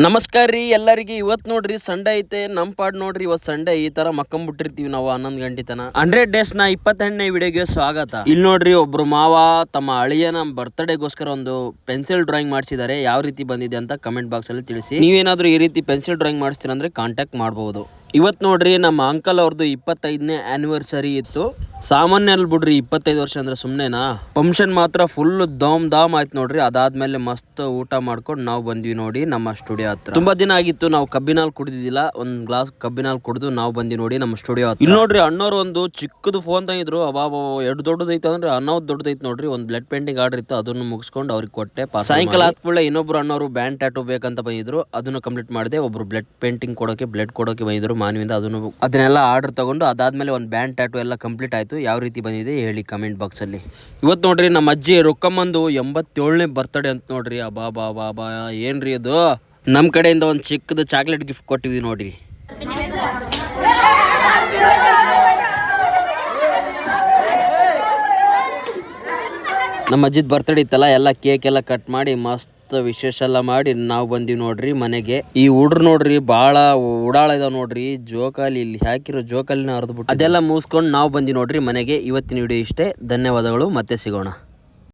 ನಮಸ್ಕಾರ ರೀ ಎಲ್ಲರಿಗೆ. ಇವತ್ತು ನೋಡ್ರಿ ಸಂಡೇ ಐತೆ. ನಮ್ ಪಾಡ್ ನೋಡ್ರಿ ಇವತ್ತು ಸಂಡೇ ಈ ತರ ಮಕ್ಕಂಬಿಟ್ಟಿರ್ತೀವಿ ನಾವು ಹನ್ನೊಂದು ಗಂಟೆ ತನ ಹಂಡ್ರೆಡ್ ಡೇಸ್ನ ಇಪ್ಪತ್ತೆಂಟನೇ ವಿಡಿಯೋಗೆ ಸ್ವಾಗತ. ಇಲ್ಲಿ ನೋಡ್ರಿ ಒಬ್ರು ಮಾವ ತಮ್ಮ ಅಳಿಯನ ಬರ್ತ್ಡೇಗೋಸ್ಕರ ಒಂದು ಪೆನ್ಸಿಲ್ ಡ್ರಾಯಿಂಗ್ ಮಾಡಿಸಿದ್ದಾರೆ ಯಾವ ರೀತಿ ಬಂದಿದೆ ಅಂತ ಕಮೆಂಟ್ ಬಾಕ್ಸ್ ಅಲ್ಲಿ ತಿಳಿಸಿ. ನೀವೇನಾದ್ರೂ ಈ ರೀತಿ ಪೆನ್ಸಿಲ್ ಡ್ರಾಯಿಂಗ್ ಮಾಡಿಸ್ತೀರ ಅಂದ್ರೆ ಕಾಂಟ್ಯಾಕ್ಟ್ ಮಾಡಬಹುದು ಇವತ್ತು ನೋಡ್ರಿ ನಮ್ಮ ಅಂಕಲ್ ಅವ್ರದ್ದು ಇಪ್ಪತ್ತೈದನೇ ಆನಿವರ್ಸರಿ ಇತ್ತು. ಸಾಮಾನ್ಯ ಅಲ್ ಬಿಡ್ರಿ, ಇಪ್ಪತ್ತೈದು ವರ್ಷ ಅಂದ್ರೆ ಸುಮ್ಮನೆನಾ ಫಂಕ್ಷನ್ ಮಾತ್ರ ಫುಲ್ ದಾಮ್ ದಾಮ್ ಆಯ್ತು ನೋಡ್ರಿ, ಅದಾದ್ಮೇಲೆ ಮಸ್ತ್ ಊಟ ಮಾಡ್ಕೊಂಡು ನಾವು ಬಂದ್ವಿ ನೋಡಿ ನಮ್ಮ ಸ್ಟುಡಿಯೋ ಹತ್ರ. ತುಂಬಾ ದಿನ ಆಗಿತ್ತು, ನಾವು ಕಬ್ಬಿನಲ್ಲಿ ಕುಡಿದಿದ್ದಿಲ್ಲ, ಒಂದ್ ಗ್ಲಾಸ್ ಕಬ್ಬಿನಾಲ್ ಕುಡಿದು ನಾವು ಬಂದ್ವಿ ನೋಡಿ ನಮ್ಮ ಸ್ಟುಡಿಯೋ ಇಲ್ಲಿ ನೋಡ್ರಿ ಅಣ್ಣವ್ರು ಒಂದು ಚಿಕ್ಕದು ಫೋನ್ ತಂಗಿದ್ರು ಅಬಾಬ ಎರಡು ದೊಡ್ಡದೈತೆ ಅಂದ್ರೆ ಅನ್ನೋದು ದೊಡ್ಡದೈತೆ ನೋಡ್ರಿ, ಒಂದು ಬ್ಲಡ್ ಪೇಂಟಿಂಗ್ ಆರ್ಡರ್ ಇತ್ತು, ಅದನ್ನು ಮುಗಿಸ್ಕೊಂಡು ಅವ್ರಿಗೆ ಕೊಟ್ಟೆ ಸಾಯಂಕಾಲ ಆದ್ಕೂಡಲೇ ಇನ್ನೊಬ್ರು ಅಣ್ಣವರು ಬ್ಯಾಂಡ್ ಟ್ಯಾಟೂ ಬೇಕಂತ ಬಂದಿದ್ರು, ಅದನ್ನು ಕಂಪ್ಲೀಟ್ ಮಾಡಿದೆ, ಒಬ್ರು ಬ್ಲಡ್ ಪೇಂಟಿಂಗ್ ಕೊಡೋಕೆ ಬ್ಲಡ್ ಕೊಡೋಕೆ ಬಂದಿದ್ರು, ಮಾನವಿಂದ ಅದನ್ನು ಅದನ್ನೆಲ್ಲ ಆರ್ಡರ್ ತಗೊಂಡು, ಅದಾದ್ಮೇಲೆ ಒಂದು ಬ್ಯಾಂಡ್ ಟ್ಯಾಟೂ ಎಲ್ಲ ಕಂಪ್ಲೀಟ್ ಆಯ್ತು. ಯಾವ ರೀತಿ ಬಂದಿದೆ ಹೇಳಿ ಕಮೆಂಟ್ ಬಾಕ್ಸಲ್ಲಿ ಇವತ್ತು ನೋಡ್ರಿ ನಮ್ಮ ಅಜ್ಜಿ ರೊಕ್ಕಮ್ಮಂದು ಎಂಬತ್ತೇಳನೇ ಬರ್ತಡೇ ಅಂತ ನೋಡ್ರಿ. ಅಬಾ ಬಾ ಬಾ ಬಾ ಏನ್ರಿ ಅದು? ನಮ್ಮ ಕಡೆಯಿಂದ ಒಂದು ಚಿಕ್ಕದು ಚಾಕ್ಲೇಟ್ ಗಿಫ್ಟ್ ಕೊಟ್ಟಿದ್ವಿ ನೋಡ್ರಿ. ನಮ್ಮ ಅಜ್ಜಿದ ಬರ್ತಡೇ ಇತ್ತಲ್ಲ, ಎಲ್ಲ ಕೇಕ್ ಎಲ್ಲ ಕಟ್ ಮಾಡಿ ಮಸ್ತ್ ವಿಶೇಷ ಎಲ್ಲ ಮಾಡಿ ನಾವು ಬಂದಿವಿ ನೋಡ್ರಿ ಮನೆಗೆ. ಈ ಹುಡ್ರು ನೋಡ್ರಿ ಬಹಳ ಉಡಾಳ ಇದಾವ ನೋಡ್ರಿ. ಜೋಕಾಲಿ ಇಲ್ಲಿ ಹಾಕಿರೋ ಜೋಕಾಲಿನ ಹರಿದ್ಬಿಟ್ಟು ಅದೆಲ್ಲ ಮುಗಿಸ್ಕೊಂಡು ನಾವು ಬಂದಿ ನೋಡ್ರಿ ಮನೆಗೆ. ಇವತ್ತಿನ ವಿಡಿಯೋ ಇಷ್ಟೇ. ಧನ್ಯವಾದಗಳು. ಮತ್ತೆ ಸಿಗೋಣ.